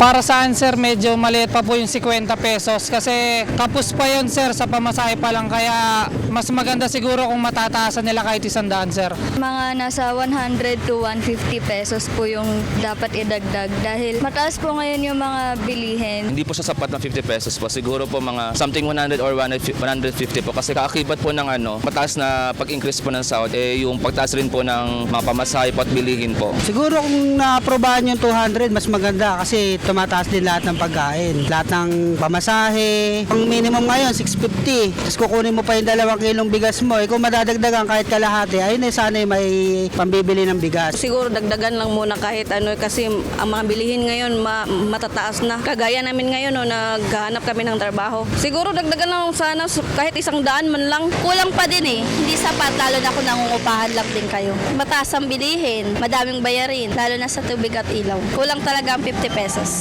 Para saan sir, medyo maliit pa po yung 50 pesos kasi kapos pa yun sir sa pamasahe pa lang kaya mas maganda siguro kung matataasan nila kahit isang daan sir. Mga nasa 100 to 150 pesos po yung dapat idagdag dahil mataas po ngayon yung mga bilihin. Hindi po siya sapat ng 50 pesos po. Siguro po mga something 100 or 150 po kasi kaakibat po ng ano, mataas na pag-increase po ng sahod eh yung pagtaas rin po ng mga pamasahe po at bilihin po. Siguro kung na-aprobahan yung 200, mas maganda kasi tumataas din lahat ng pagkain. Lahat ng pamasahe. Ang minimum ngayon, 650. Tapos kukunin mo pa yung dalawang kilong bigas mo. Eh, kung madadagdagan kahit kalahati, ayun eh, sana eh, may pambibili ng bigas. Siguro dagdagan lang muna kahit ano kasi ang mga bilihin ngayon ma- matataas na. Kagaya namin ngayon no, naghahanap kami ng trabaho. Siguro dagdagan lang sana kahit isang daan man lang. Kulang pa din eh. Hindi sapat lalo na kung nangungupahan lang din kayo. Mataas ang bilihin, madaming bayarin, lalo na sa tubig at ilaw. Kulang talaga ang 50 pesos.